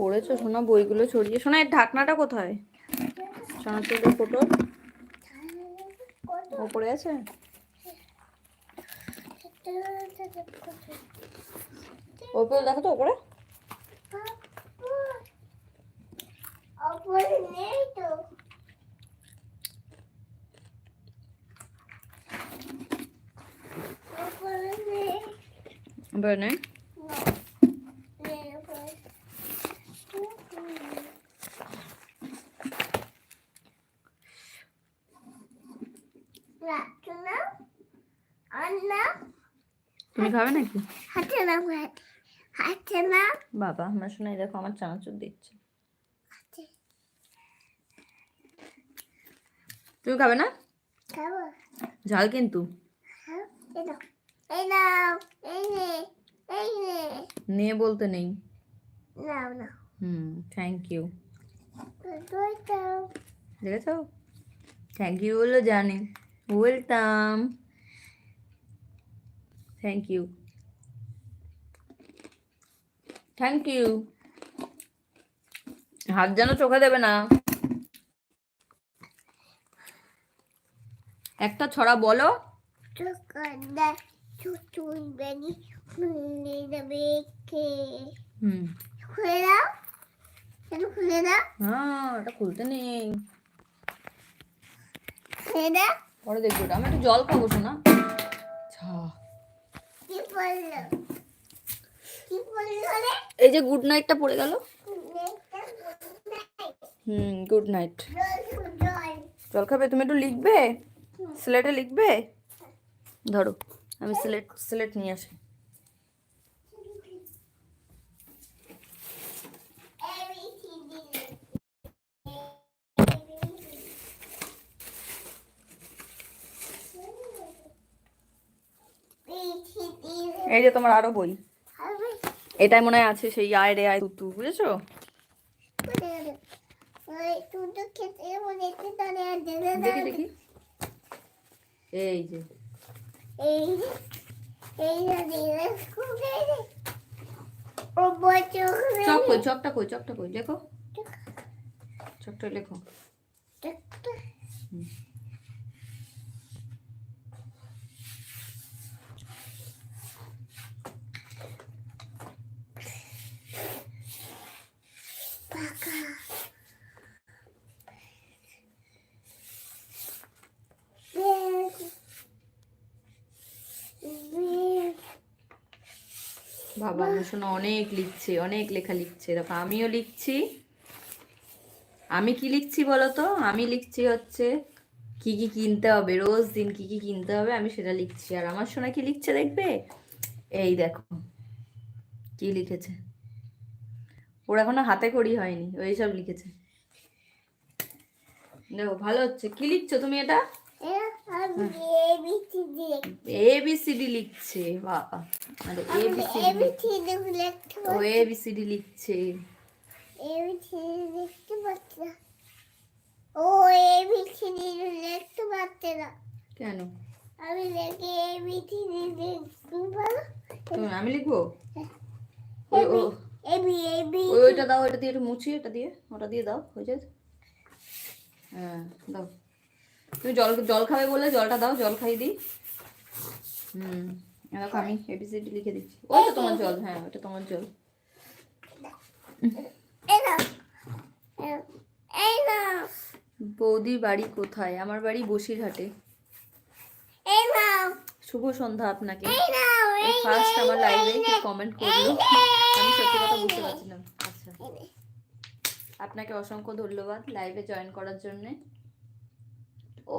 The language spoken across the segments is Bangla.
করেছ? সোনা বইগুলো ছড়িয়ে সোনা এর ঢাকনাটা কোথায়? চানাচুরের ফটো। ওপরে আছে? ওপরে দেখো তো ওপরে ওপরে নেই। তো ওপরে নেই। ওপরে নেই নেই ওপরে রাখো না আর না খাবে নাকি? হাতে না হাতে না বাবা আমার শোনাই দেখো আমার চানাচুর দিচ্ছে। তুমি খাবে না? খাব। ঝাল কিন্তু। হ্যাঁ নে বলতে নেই। হুম থ্যাংক ইউ দেখেছ? থ্যাংক ইউ বলল জানি। Welcome thank you thank you হাত যেন চোখে দেবে না। একটা ছড়া বলো। হ্যাঁ খুলতে নেই। পরে দেখব আমি একটু জল খাব শোনা। ছা কি বলল কি বলল রে এই যে গুড নাইটটা পড়ে গেল। হুম গুড নাইট জল খাবে? তুমি একটু লিখবে? স্লেটে লিখবে? ধরো, আমি স্লেট স্লেট নিয়ে আসি। এই যে তোমার আরও বই। এটাই মনে হয় আছে সেই আয় রে আয় তুতু, বুঝেছ? দেখি দেখি। এই যে। চক চকটা কই চকটা কই, লেখো। চকটা লেখো। বাবা, আমার শোনা, অনেক লিখছে, অনেক লেখা লিখছে। দেখো, আমিও লিখছি। আমি কি লিখছি বলো তো? আমি লিখছি হচ্ছে, কি কি কিনতে হবে? রোজ দিন কি কি কিনতে হবে? আমি সেটা লিখছি। আর আমার শোনা কি লিখছে দেখবে? এই দেখো, কি লিখেছে? ওর এখনও হাতে করি হয়নি, ওই সব লিখেছে। দেখো, ভালো হচ্ছে। কি লিখছো তুমি এটা? এ বি সি ডি লিখছে বাবা আরে এ বি সি ডি ও এ বি সি ডি লিখছে। ও এবিসিডি লিখতে পারতে না। কেন? আমি লেখে এবিসিডি লিখতে পারো আমি লিখব? ও এবি এবি ওই ওইটা দাও ওইটা দিয়ে একটু মুছি এটা দিয়ে ওটা দিয়ে দাও হয়ে যায় হ্যাঁ দাও। তুমি জল জল খাবে বলে জলটা দাও জল খাই দিই। হুম দেখো আমি এবিসিডি লিখে দিচ্ছি। ওই তো তোমার জল হ্যাঁ ওটা তোমার জল। বৌদির বাড়ি কোথায়? আমার বাড়ি বসিরহাটে। শুভ সন্ধ্যা আপনাকে। ফার্স্ট আমার লাইভে কি কমেন্ট করল? আমি সত্যি কথা বুঝতে পারছিলাম। আচ্ছা। আপনাকে অসংখ্য ধন্যবাদ লাইভে জয়েন করার জন্য। ও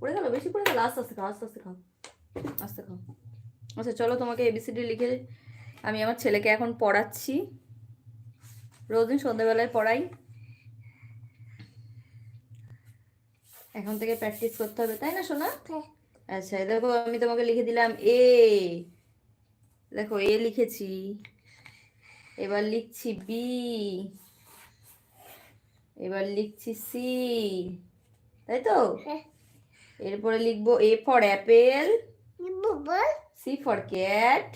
পড়ে গেল বেশি পড়ে গেল আস্তে আস্তে খাও আস্তে আস্তে খাও আস্তে খাও। আচ্ছা চলো তোমাকে এবিসিডি লিখে আমি আমার ছেলেকে এখন পড়াচ্ছি। রোজদিন সন্ধ্যাবেলায় পড়াই। এখন থেকে প্র্যাকটিস করতে হবে তাই না সোনা? হ্যাঁ। আচ্ছা দেখো আমি তোমাকে লিখে দিলাম এ দেখো এ লিখেছি। এবার লিখছি বি এবার লিখছি সি তাই তো? হ্যাঁ। এরপরে লিখব A for apple C for cat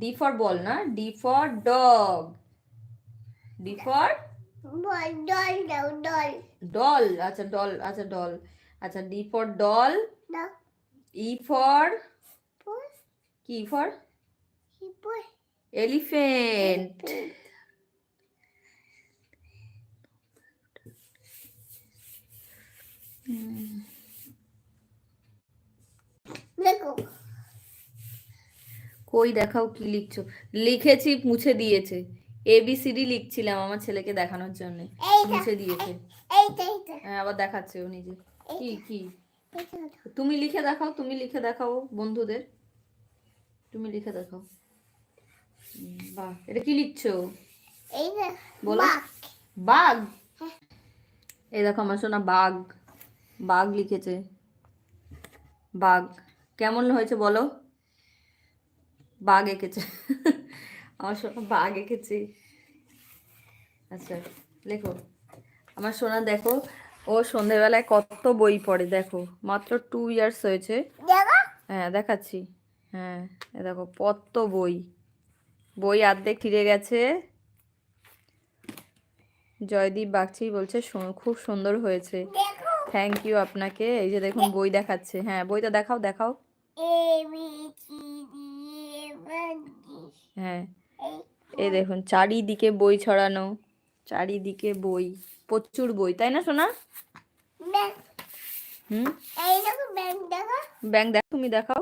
D for ball না D for dog D for doll আচ্ছা ডল আচ্ছা ডল আচ্ছা D for doll E for কি ফর এলিফেন্ট কই দেখাও কি লিখছো? লিখেছি মুছে দিয়েছে। এবিসিডি লিখছিলাম আমার ছেলেকে দেখানোর জন্য। মুছে দিয়েছে। হ্যাঁ আবার দেখাচ্ছে ও নিজে। কি কি? তুমি লিখে দেখাও তুমি লিখে দেখাও বন্ধুদের। তুমি লিখে দেখাও। বাহ এটা কি লিখছো? বলো। বাঘ। বাঘ? এই দেখো আমার শোনা বাঘ। বাঘ লিখেছে। বাঘ। কেমন হয়েছে বলো? বাঘ এঁকেছে। আমার সোনা বাঘ এঁকেছি। আচ্ছা লেখো। আমার সোনা দেখো ও সন্ধেবেলায় কত বই পড়ে দেখো। মাত্র টু ইয়ার্স হয়েছে। হ্যাঁ দেখাচ্ছি। হ্যাঁ এ দেখো কত বই। বই অর্ধেক ফিরে গেছে। জয়দীপ বাগচি বলছে "সু- খুব সুন্দর হয়েছে। দেখো। থ্যাংক ইউ আপনাকে। এই যে দেখুন বই দেখাচ্ছে। হ্যাঁ বইটা দেখাও দেখাও। হ্যাঁ। এই দেখুন, চারিদিকে বই ছড়ানো। চারিদিকে বই। প্রচুর বই, তাই না, সোনা? হুম? ব্যাংক দেখ, তুমি দেখাও।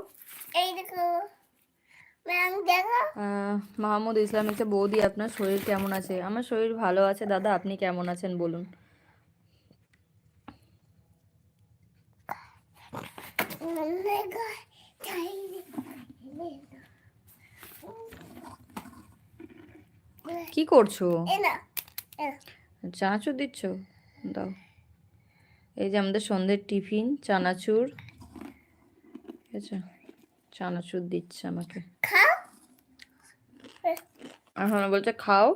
মাহমুদ ইসলাম বৌদি, আপনার শরীর কেমন আছে? আমার শরীর ভালো আছে, দাদা, আপনি কেমন আছেন, বলুন দেখো চাই কি করছ? চানাচুর দিচ্ছ? দাও। এই যে আমাদের সন্ধ্যের টিফিন চানাচুর। ঠিক আছে? চানাচুর দিচ্ছে আমাকে। এখন বলছে খাও।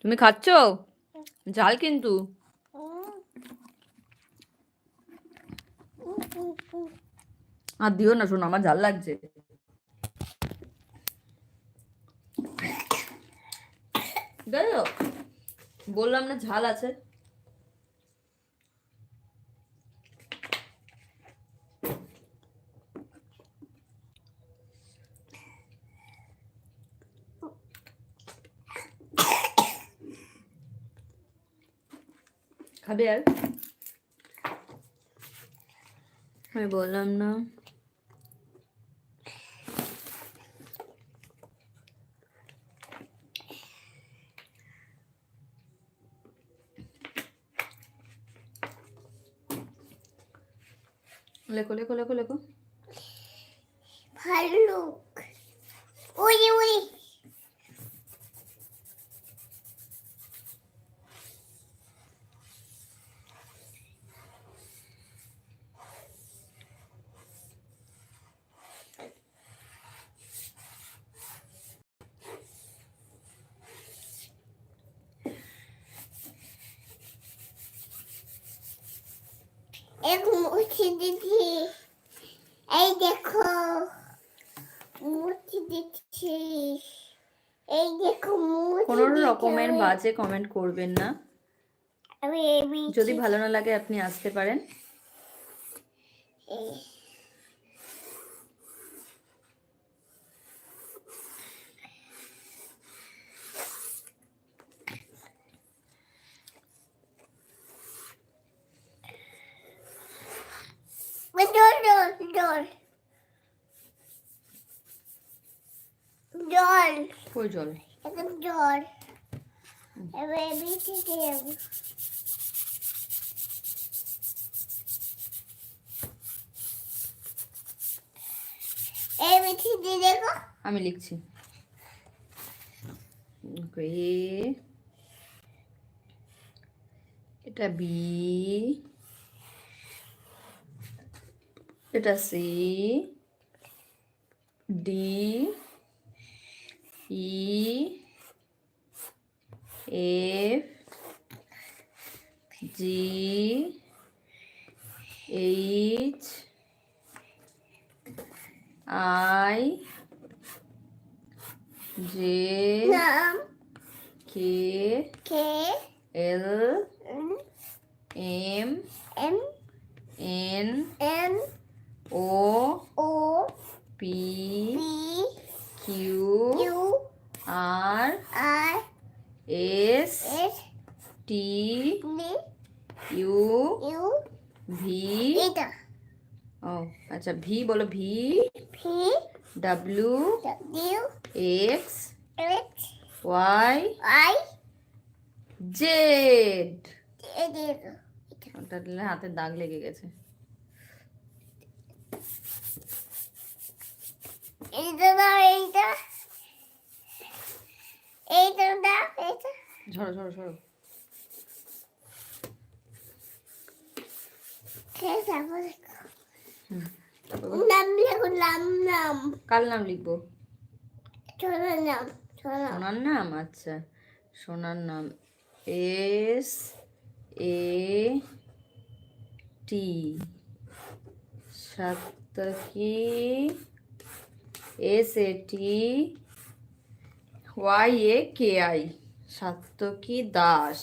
তুমি খাচ্ছ? ঝাল কিন্তু। আর দিও না শোনো আমার জাল লাগছে। বললাম না ঝাল আছে। খাবে আর? আমি বললাম না। লেখো লেখো লেখো লেখো। ভাল্লুক দিদি। এই দেখো মুঠি দিচ্ছি। এই দেখো মুঠি কোনো রকমের বাজে কমেন্ট করবেন না। যদি ভালো না লাগে আপনি আসতে পারেন। ডল ডল ডল ডল কই জল. একদম ডল এবার এবি থেকে যাব এবি থেকে দেখো আমি লিখছি। ওকে এটা বি এটা C D E F G H I J নাম K K L M M M N M O O P Q R R S T U V ও আচ্ছা ভি বলো V V W X X Y I Z ওটা হাতে দাগ লেগে গেছে। এইটা দাও এইটা। দাও কার নাম লিখব? ছোড়া নাম সোনার নাম। আচ্ছা। সোনার নাম S A T. Satyaki S A T Y A K? I Satyaki Das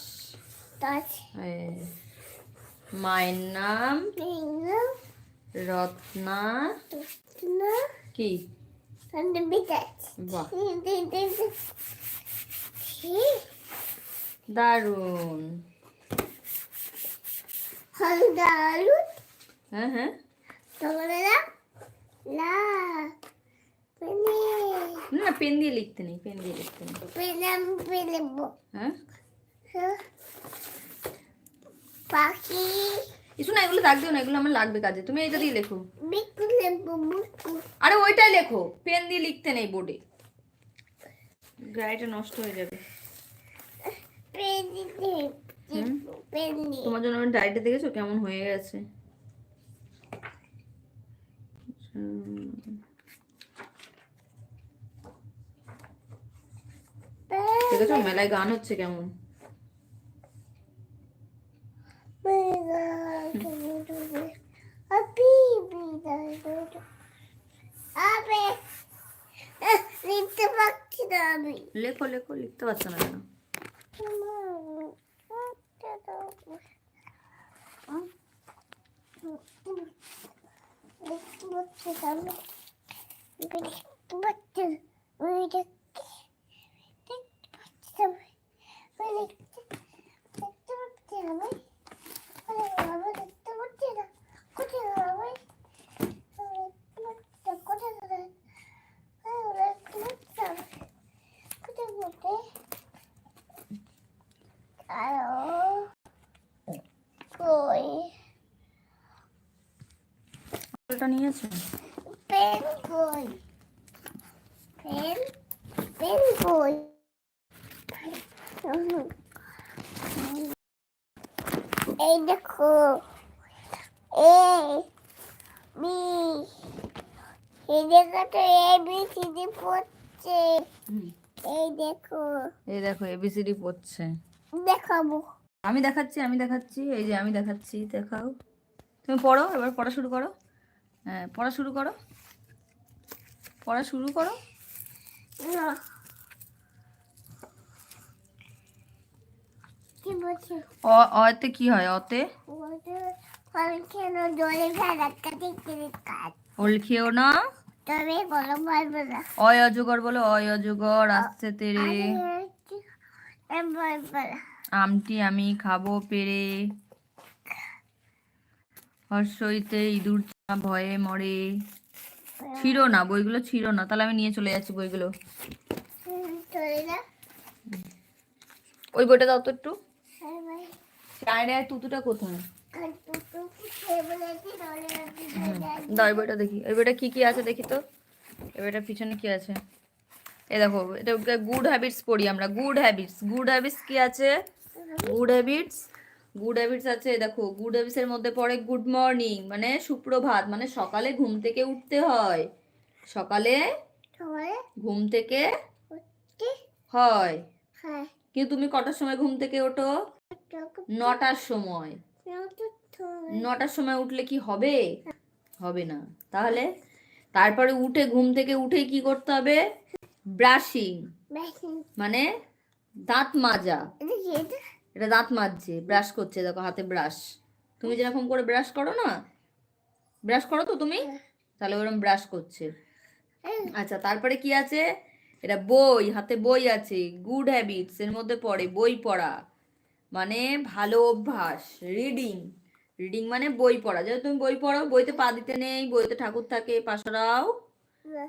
মায়ের নাম তিন রত্না কি? হলদা আলু হ্যাঁ হ্যাঁ। না পেন দিয়ে লিখতে নেই পেন দিয়ে লিখতে নেই। পেলাম পেলেবো হ্যাঁ? পাখি। কিছু না এগুলো দাগ দিও না এগুলো আমার লাগবে কাজে। তুমি এইটা দিয়ে লেখো। আরে ওইটাই লেখো পেন দিয়ে লিখতে নেই বোর্ডে। গাড়িটা নষ্ট হয়ে যাবে। পেনি? পেনি তোমার জন্য আমি ডায়েরিটা দেখেছ? কেমন হয়ে গেছে? দেখেছ মেলায় গান হচ্ছে কেমন আবে লিখতে পারছি না আমি লেখো লেখো লিখতে পারছ না কেন কই নিয়েছে পেন কই পেন পেন কই এই দেখো এ বি এই দেখো তো এ বি সি ডি পড়ছে। এই দেখো এই দেখো এবিসিডি পড়ছে দেখাবো। আমি দেখাচ্ছি আমি দেখাচ্ছি এই যে আমি দেখাচ্ছি দেখাও। তুমি পড়ো এবার পড়া শুরু করো। হ্যাঁ পড়া শুরু করো। পড়া শুরু করো। অতে কি হয়? অতে? ওল খেও না? অয় অজগর বলো অয় অজগর আসছে তেরে। আমটি আমি খাব পেরে। হর্ষইতে ইঁদুর ভয়ে মরে। ছিল না বইগুলো ছিল না তাহলে আমি নিয়ে চলে যাচ্ছি বইগুলো। ওই বইটা দাও তো একটু। চায়রে আর তুতুটা কোথায়? দাও এই বইটা দেখি। এই বইটা কি কি আছে দেখি তো। এই বইটার পিছনে কি আছে? এ দেখো এটা গুড হ্যাবিটস পড়ি আমরা। গুড হ্যাবিটস গুড হ্যাবিটস কি আছে? গুড হ্যাবিটস গুড হ্যাবিটস আছে দেখো গুড হ্যাবিটস এর মধ্যে পড়ে গুড মর্নিং মানে সুপ্রভাত মানে সকালে ঘুম থেকে উঠতে হয়। সকালে ঘুম থেকে হয়। কিন্তু তুমি কটার সময় ঘুম থেকে ওঠো? নটার সময়। নটার সময় উঠলে কি হবে? হবে না। তাহলে তারপরে উঠে ঘুম থেকে উঠে কি করতে হবে? ব্রাশিং মানে দাঁত মাজা। এটা দাঁত মাজছে ব্রাশ করছে দেখো হাতে ব্রাশ তুমি যেরকম করে ব্রাশ করো না ব্রাশ করো তো তুমি? তাহলে ওরকম ব্রাশ করছে। আচ্ছা তারপরে কি আছে? এটা বই হাতে বই আছে। গুড হ্যাবিটস এর মধ্যে পড়ে বই পড়া। মানে ভালো অভ্যাস রিডিং রিডিং মানে বই পড়া। যেহেতু তুমি বই পড়ো বইতে পা দিতে নেই বইতে ঠাকুর থাকে পাশরাও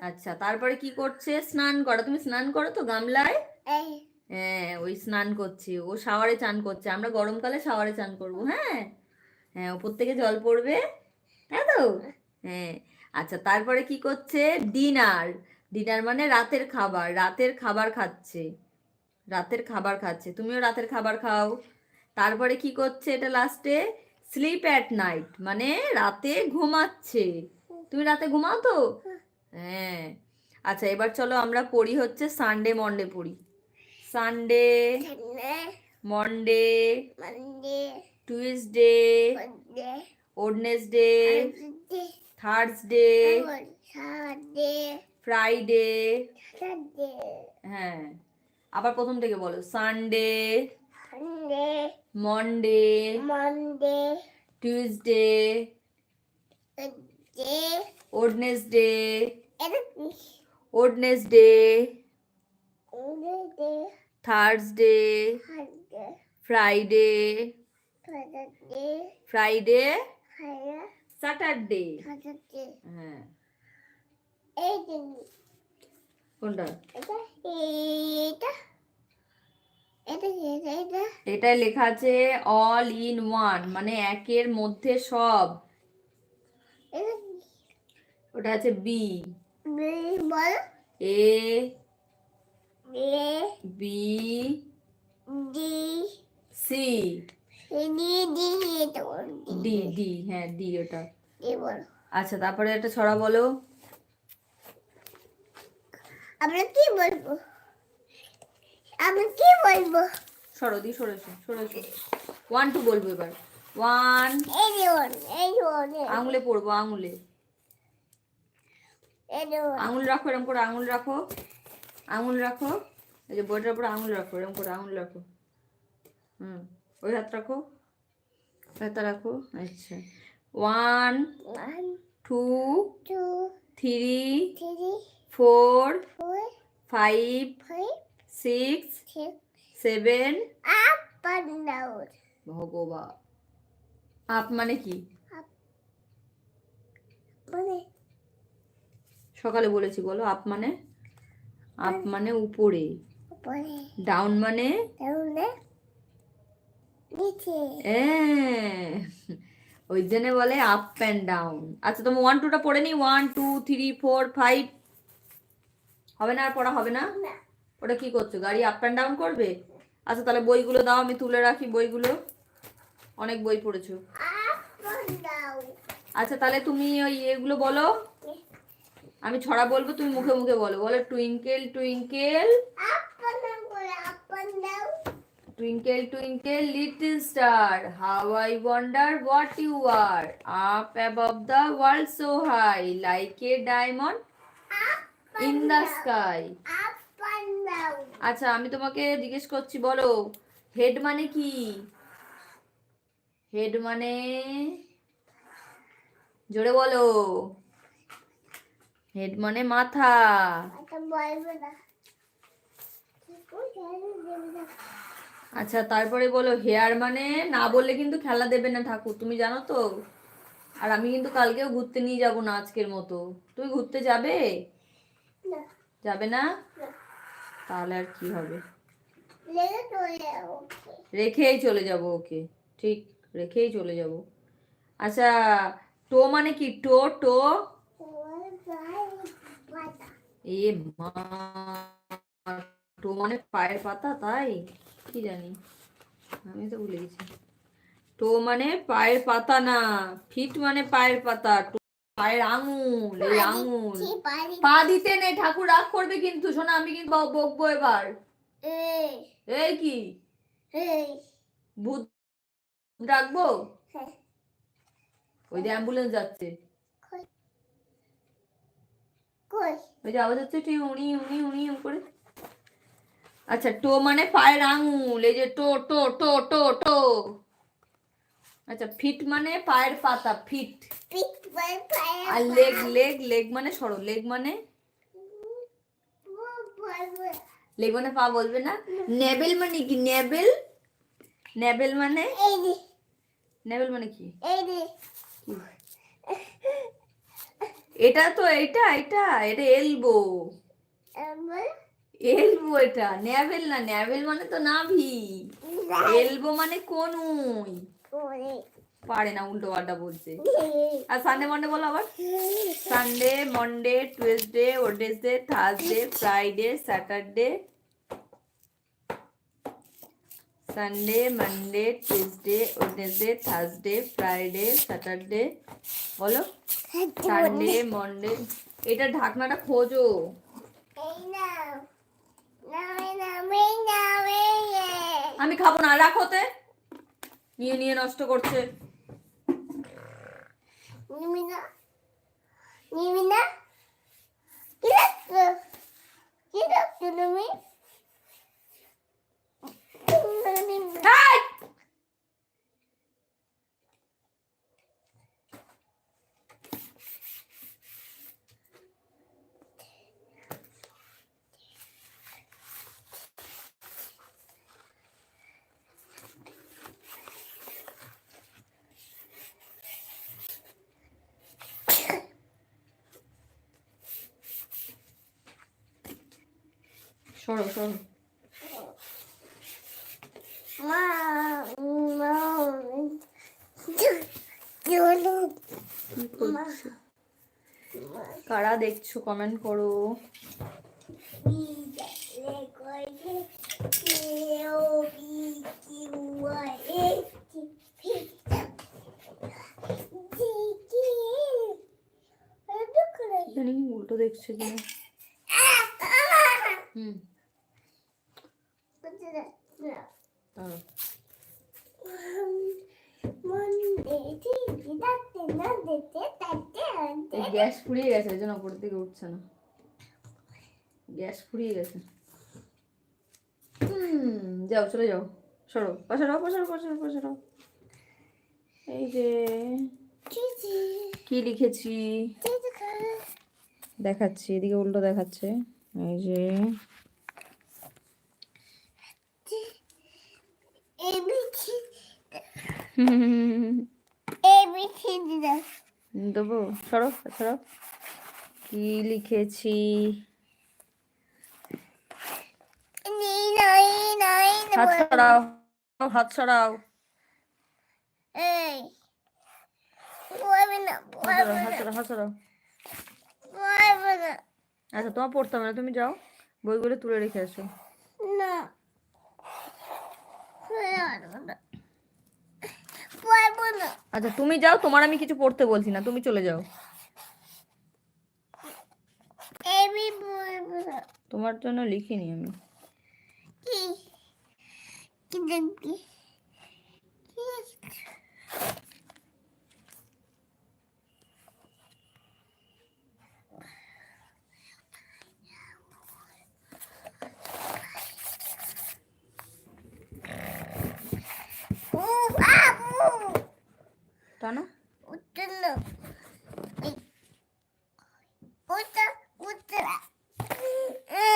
আচ্ছা তারপরে কি করছে? স্নান করা। তুমি স্নান করো তো গামলায়? হ্যাঁ ওই স্নান করছে। ও শাওয়ারে চান করছে। আমরা গরমকালে শাওয়ারে চান করব হ্যাঁ? হ্যাঁ ওপর থেকে জল পড়বে। তাই তো? হ্যাঁ। আচ্ছা তারপরে কি করছে? ডিনার। ডিনার মানে রাতের খাবার। রাতের খাবার খাচ্ছে। রাতের খাবার খাচ্ছে। তুমিও রাতের খাবার খাও। তারপরে কি করছে এটা লাস্টে স্লিপ অ্যাট নাইট মানে রাতে ঘুমাচ্ছে। তুমি রাতে ঘুমাও তো? হ্যাঁ। আচ্ছা এবার চলো আমরা পড়ি হচ্ছে সানডে মন্ডে পড়ি। Sunday Monday Tuesday Wednesday Thursday Friday হ্যাঁ আবার প্রথম থেকে বলো Sunday Monday Monday Tuesday day Wednesday Wednesday day Thursday Friday Friday Saturday হ্যাঁ। কোনটা? এটা এটাই লেখা আছে অল ইন ওয়ান মানে একের মধ্যে সব। ওটা আছে B ball. A B D C D D হ্যাঁ ডি ওটা। আচ্ছা তারপরে একটা ছড়া বলো। আমরা কি বলব? আমরা কি বলব? সরো দি সরেছো সরেছো ওয়ান টু বলব এবার। ওয়ান আঙুলে পড়ব আঙুলে। আঙুল রাখো এরকম করে আঙুল রাখো। আঙুল রাখো। এই যে বইটার উপরে আঙুল রাখো এরকম করে আঙুল রাখো। হুম ওই হাত রাখো। হাতটা রাখো। আচ্ছা। One one two two three three four four five five six seven. Up and down ভগবা up মানে কি? মানে সকালে বলেছি বলো। আপ মানে? আপ মানে উপরে। ডাউন মানে? হ্যাঁ। ওই জন্য বলে আপ অ্যান্ড ডাউন আচ্ছা তুমি ওয়ান টুটা পড়ে নি one two three four five হবে না আর পড়া হবে না? ওটা কি করছ? গাড়ি আপ অ্যান্ড ডাউন করবে? আচ্ছা তাহলে বইগুলো দাও আমি তুলে রাখি বইগুলো। অনেক বই পড়েছো। আচ্ছা তাহলে তুমি ওই এগুলো বলো। আমি ছড়া বলব তুমি মুখে মুখে বলো। বলো twinkle twinkle. Twinkle twinkle little star up and down Twinkle, twinkle, little star, how I world so high like a diamond in the up. Up down আচ্ছা আমি তোমাকে জিজ্ঞেস করছি বলো হেড মানে কি? হেড মানে জোরে বলো। হেড মানে মাথা। না আচ্ছা তারপরে বলো হেয়ার মানে না বললে কিন্তু খেলা দেবে না ঠাকুর তুমি জানো তো? আর আমি কিন্তু কালকেও ঘুরতে নিয়ে যাব না আজকের মতো। তুমি ঘুরতে যাবে? না। যাবে না। তাহলে আর কি হবে? রেখেই চলে যাব ওকে। ঠিক রেখেই চলে যাব। আচ্ছা টো মানে কি? টো টো? এ মা টো মানে পায়ের পাতা তাই? কি জানি। আমি তো ভুলে গেছি। টো মানে পায়ের পাতা না ফিট মানে পায়ের পাতা পায়ের আঙুল এই আঙুল। পা দিতে নেই ঠাকুর রাগ করবে কিন্তু শোনা আমি কিন্তু বকবো এবার। এই। কি? ভূত ডাকবো হ্যাঁ। ওই যে অ্যাম্বুলেন্স যাচ্ছে। ওই যে আওয়াজ হচ্ছে ঠিক উনি উনি উনি করে। আচ্ছা টো মানে পায়ের আঙুল এই যে টো টো টো টো টো। আচ্ছা ফিট মানে পায়ের পাতা ফিট। পায় আর লেগ লেগ লেগ মানে সরো লেগ মানে? লেগ মানে পা বলবে না? নেবেল মানে কি? নেবেল? নেবেল মানে? নেবেল মানে কি? এটা তো এটা এটা এটা এলবো এলবো এটা ন্যাভেল না ন্যাভেল মানে তো নাভি। এলবো মানে কোনুই। পারে না উল্টো পাল্টা বলছে। আর সানডে মন্ডে বলো আবার। Sunday Monday Tuesday Wednesday Thursday Friday Saturday Sunday Monday Tuesday Wednesday Thursday Friday Saturday বলো? সানডে মন্ডে এটা ঢাকনাটা খোঁজো। আমি খাব না রাখোতে নিয়ে নিয়ে নষ্ট করছে। নিমিনা নিমিনা? কি দেখছ? কি দেখছ তুমি? এই! সরো সরো মা মা চলো কারা দেখছ? কমেন্ট করো। উল্টো দেখছ কিনা হুম দাঁড়াও। এই গ্যাস ফুরিয়ে গেছে এই জন্য উপর থেকে উঠছে না। গ্যাস ফুরিয়ে গেছে। হুম যাও চলে যাও। সরো পাশে পাশে পাশে পাশে এই যে কি লিখেছি? দেখাচ্ছি এদিকে উল্টো দেখাচ্ছে। এই যে দেবো সরো সরো। কি লিখেছি? হাত সরাও হাত সরাও। আচ্ছা তোমার পড়তে হবে না তুমি যাও বইগুলো তুলে রেখে আসো। না। না। আচ্ছা তুমি যাও তোমার আমি কিছু পড়তে বলছি না তুমি চলে যাও। আমি পড়ব না। তোমার জন্য লিখিনি আমি। কি? কি? എന്താണ്